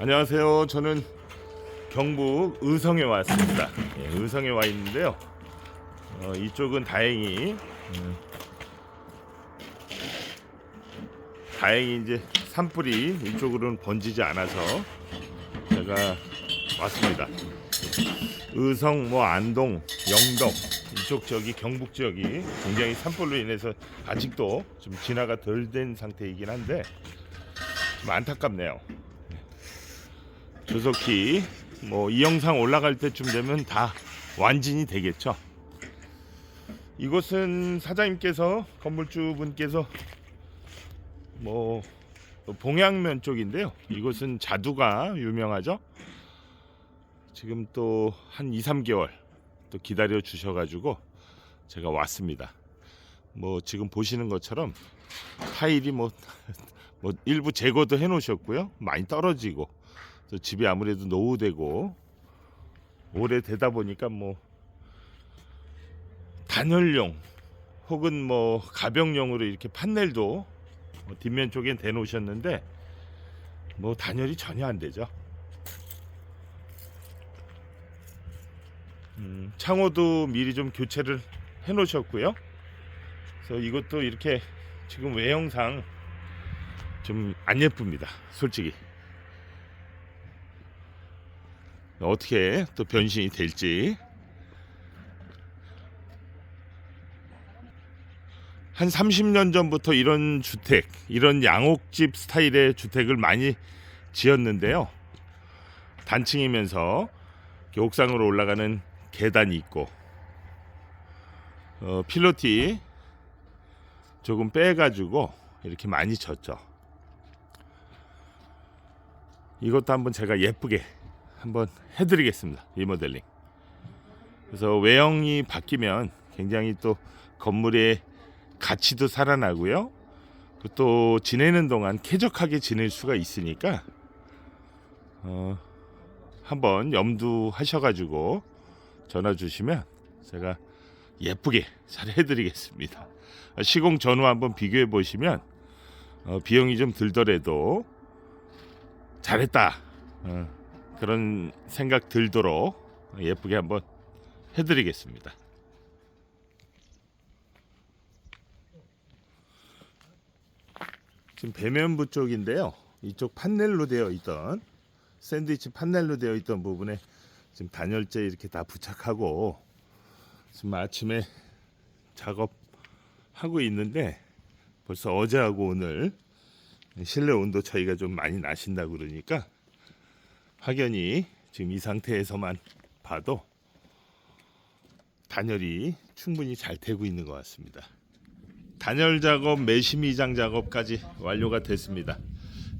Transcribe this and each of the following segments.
안녕하세요. 저는 경북 의성에 왔습니다. 예, 의성에 와 있는데요. 어, 이쪽은 다행히 음, 다행히 이제 산불이 이쪽으로는 번지지 않아서 제가 왔습니다. 의성, 뭐 안동, 영덕 이쪽 지역이 경북 지역이 굉장히 산불로 인해서 아직도 좀 진화가 덜 된 상태이긴 한데 좀 안타깝네요. 조속히 뭐이 영상 올라갈 때쯤 되면 다 완진이 되겠죠. 이곳은 사장님께서 건물주분께서 뭐 봉양면 쪽인데요. 이곳은 자두가 유명하죠. 지금 또 한 2, 3개월 또 기다려 주셔 가지고 제가 왔습니다. 뭐 지금 보시는 것처럼 타일이 뭐, 뭐 일부 제거도 해 놓으셨고요. 많이 떨어지고 또 집이 아무래도 노후되고 오래되다 보니까 뭐 단열용 혹은 뭐 가병용으로 이렇게 판넬도 뭐 뒷면 쪽엔 대놓으셨는데 뭐 단열이 전혀 안 되죠. 음, 창호도 미리 좀 교체를 해 놓으셨고요. 그래서 이것도 이렇게 지금 외형상 좀 안 예쁩니다. 솔직히. 어떻게 또 변신이 될지 한 30년 전부터 이런 주택, 이런 양옥집 스타일의 주택을 많이 지었는데요. 단층이면서 옥상으로 올라가는 계단이 있고 어, 필로티 조금 빼가지고 이렇게 많이 쳤죠. 이것도 한번 제가 예쁘게 한번 해드리겠습니다. 리모델링. 그래서 외형이 바뀌면 굉장히 또 건물의 가치도 살아나고요. 그또 지내는 동안 쾌적하게 지낼 수가 있으니까 어, 한번 염두하셔가지고 전화 주시면 제가 예쁘게 잘 해드리겠습니다. 시공 전후 한번 비교해 보시면 어, 비용이 좀 들더라도 잘했다 어, 그런 생각 들도록 예쁘게 한번 해드리겠습니다. 지금 배면부 쪽인데요. 이쪽 판넬로 되어 있던 샌드위치 판넬로 되어 있던 부분에 지금 단열재 이렇게 다 부착하고 지금 아침에 작업하고 있는데 벌써 어제하고 오늘 실내 온도 차이가 좀 많이 나신다고 그러니까 확연히 지금 이 상태에서만 봐도 단열이 충분히 잘 되고 있는 것 같습니다. 단열 작업, 매심이장 작업까지 완료가 됐습니다.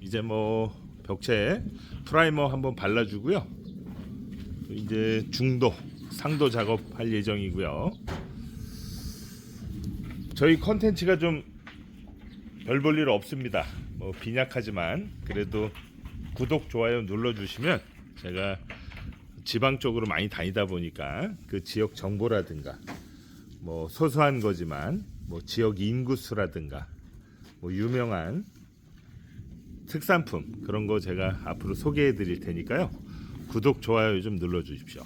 이제 뭐 벽체에 프라이머 한번 발라주고요. 이제 중도, 상도 작업할 예정이고요. 저희 컨텐츠가 좀 별 볼일 없습니다. 뭐 빈약하지만 그래도 구독, 좋아요 눌러주시면 제가 지방 쪽으로 많이 다니다 보니까 그 지역 정보라든가 뭐 소소한 거지만 뭐 지역 인구수라든가 뭐 유명한 특산품 그런 거 제가 앞으로 소개해 드릴 테니까요. 구독, 좋아요 좀 눌러 주십시오.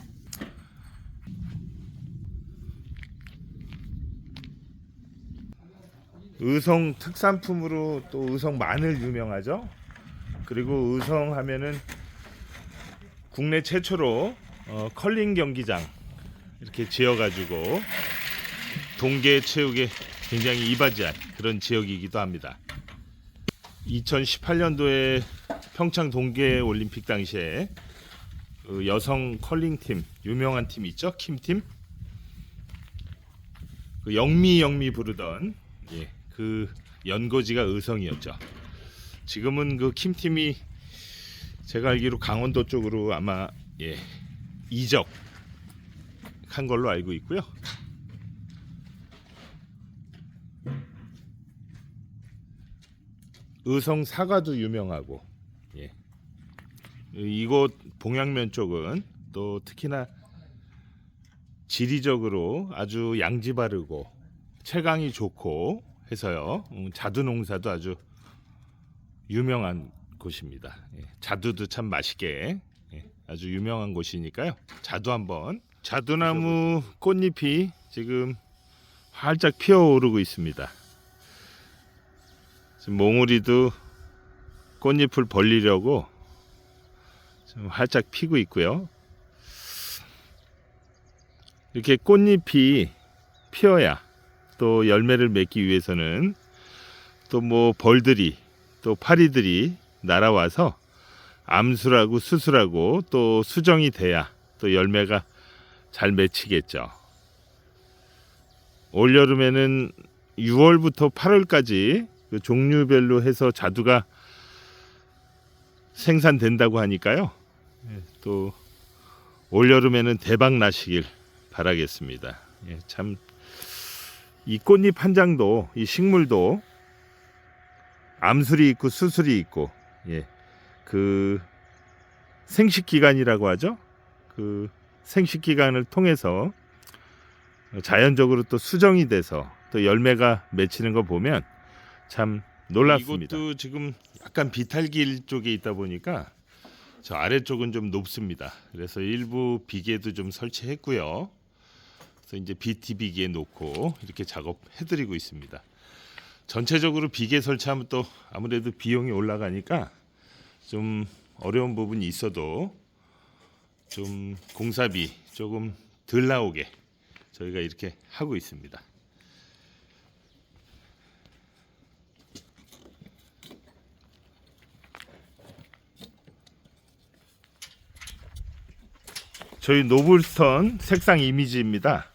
의성 특산품으로 또 의성 마늘 유명하죠. 그리고 의성 하면은 국내 최초로 어, 컬링 경기장 이렇게 지어가지고 동계 체육에 굉장히 이바지한 그런 지역이기도 합니다. 2018년도에 평창 동계 올림픽 당시에 그 여성 컬링 팀 유명한 팀 있죠 킴팀 그 영미 영미 부르던 예, 그 연고지가 의성이었죠. 지금은 그 킴팀이 제가 알기로 강원도 쪽으로 아마 예, 이적 한 걸로 알고 있고요. 의성 사과도 유명하고 예. 이곳 봉양면 쪽은 또 특히나 지리적으로 아주 양지 바르고 채광이 좋고 해서요 음, 자두 농사도 아주 유명한 곳입니다. 예, 자두도 참 맛있게 예, 아주 유명한 곳이니까요. 자두 한번 자두나무 꽃잎이 지금 활짝 피어오르고 있습니다. 지금 몽우리도 꽃잎을 벌리려고 지금 활짝 피고 있고요. 이렇게 꽃잎이 피어야 또 열매를 맺기 위해서는 또 뭐 벌들이 또 파리들이 날아와서 암수라고 수술하고 또 수정이 돼야 또 열매가 잘 맺히겠죠. 올 여름에는 6월부터 8월까지 그 종류별로 해서 자두가 생산된다고 하니까요. 또 올 여름에는 대박 나시길 바라겠습니다. 예, 참이 꽃잎 한 장도 이 식물도 암술이 있고 수술이 있고 예. 그 생식 기간이라고 하죠. 그 생식 기간을 통해서 자연적으로 또 수정이 돼서 또 열매가 맺히는 거 보면 참 놀랍습니다. 이것도 지금 약간 비탈길 쪽에 있다 보니까 저 아래쪽은 좀 높습니다. 그래서 일부 비계도 좀 설치했고요. 그래서 이제 BT 비기에 놓고 이렇게 작업해드리고 있습니다. 전체적으로 비계 설치하면 또 아무래도 비용이 올라가니까 좀 어려운 부분이 있어도 좀 공사비 조금 덜 나오게 저희가 이렇게 하고 있습니다. 저희 노블스턴 색상 이미지입니다.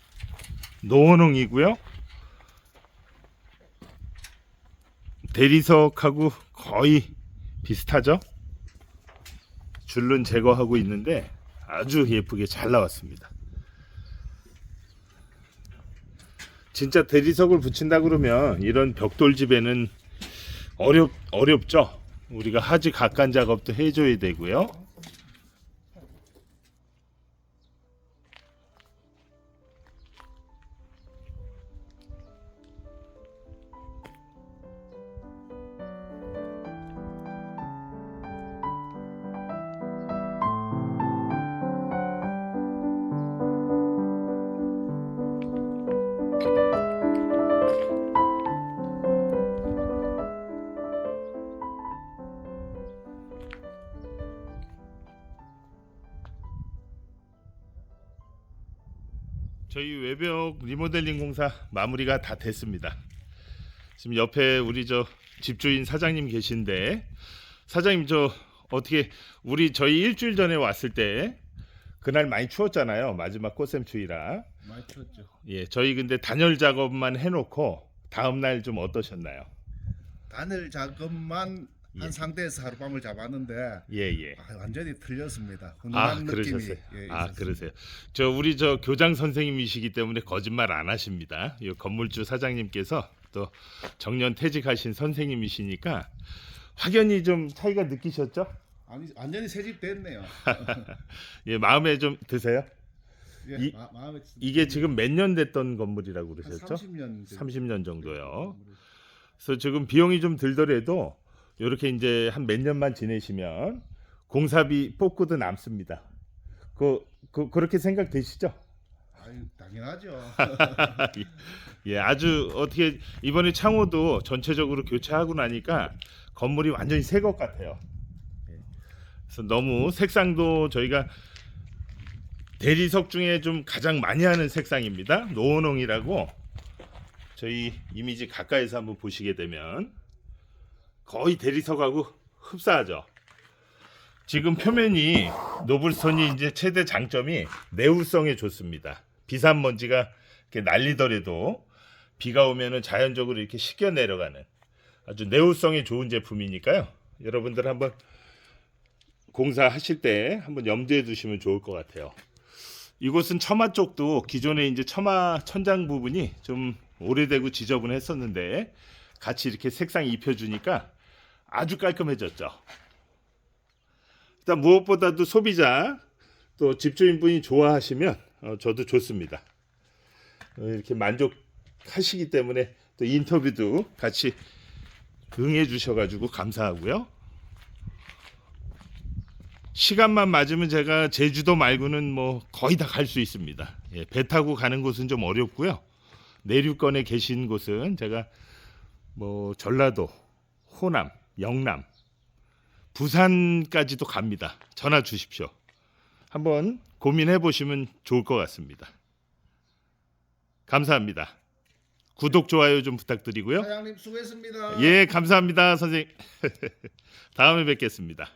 노원홍이고요. 대리석하고 거의 비슷하죠? 줄눈 제거하고 있는데 아주 예쁘게 잘 나왔습니다. 진짜 대리석을 붙인다 그러면 이런 벽돌집에는 어렵 어렵죠. 우리가 하지 각간 작업도 해줘야 되고요. 외벽 리모델링 공사 마무리가 다 됐습니다. 지금 옆에 우리 저 집주인 사장님 계신데 사장님 저 어떻게 우리 저희 일주일 전에 왔을 때 그날 많이 추웠잖아요. 마지막 꽃샘 추위라. 많이 쳤죠. 예, 저희 근데 단열 작업만 해놓고 다음 날 좀 어떠셨나요? 단일 작업만 예. 한 상태에서 하룻밤을 잡았는데 예, 예. 아, 완전히 틀렸습니다. 아 훈훈한 느낌이 그러셨어요. 예, 아 있었습니다. 그러세요. 저 우리 저 교장 선생님이시기 때문에 거짓말 안 하십니다. 이 건물주 사장님께서 또 정년 퇴직하신 선생님이시니까 확연히 좀 차이가 느끼셨죠? 아니 완전히 새집 됐네요. 예 마음에 좀 드세요? 예, 이- 마, 마음에 이게 지금 몇 년 됐던 건물이라고 한 그러셨죠? 30년 30년 정도요. 그래서 지금 비용이 좀 들더라도 이렇게 이제 한 몇 년만 지내시면 공사비 뽑고도 남습니다. 그, 그 그렇게 생각되시죠? 아유 당연하죠. 예, 아주 어떻게 이번에 창호도 전체적으로 교체하고 나니까 건물이 완전히 새 것 같아요. 예. 그래서 너무 색상도 저희가 대리석 중에 좀 가장 많이 하는 색상입니다. 노원홍이라고 저희 이미지 가까이서 한번 보시게 되면 거의 대리석하고 흡사하죠. 지금 표면이 노블선이 이제 최대 장점이 내울성에 좋습니다. 비산 먼지가 이렇게 날리더라도 비가 오면은 자연적으로 이렇게 씻겨 내려가는 아주 내울성이 좋은 제품이니까요. 여러분들 한번 공사하실 때 한번 염두에 두시면 좋을 것 같아요. 이곳은 처마 쪽도 기존에 이제 처마 천장 부분이 좀 오래되고 지저분했었는데 같이 이렇게 색상 입혀주니까 아주 깔끔해졌죠. 일단 무엇보다도 소비자 또 집주인분이 좋아하시면 어, 저도 좋습니다. 어, 이렇게 만족하시기 때문에 또 인터뷰도 같이 응해 주셔가지고 감사하고요. 시간만 맞으면 제가 제주도 말고는 뭐 거의 다 갈 수 있습니다. 예, 배 타고 가는 곳은 좀 어렵고요. 내륙권에 계신 곳은 제가 뭐 전라도, 호남, 영남, 부산까지도 갑니다. 전화 주십시오. 한번 고민해 보시면 좋을 것 같습니다. 감사합니다. 구독 좋아요 좀 부탁드리고요. 사장님 수고했습니다. 예, 감사합니다, 선생님. 다음에 뵙겠습니다.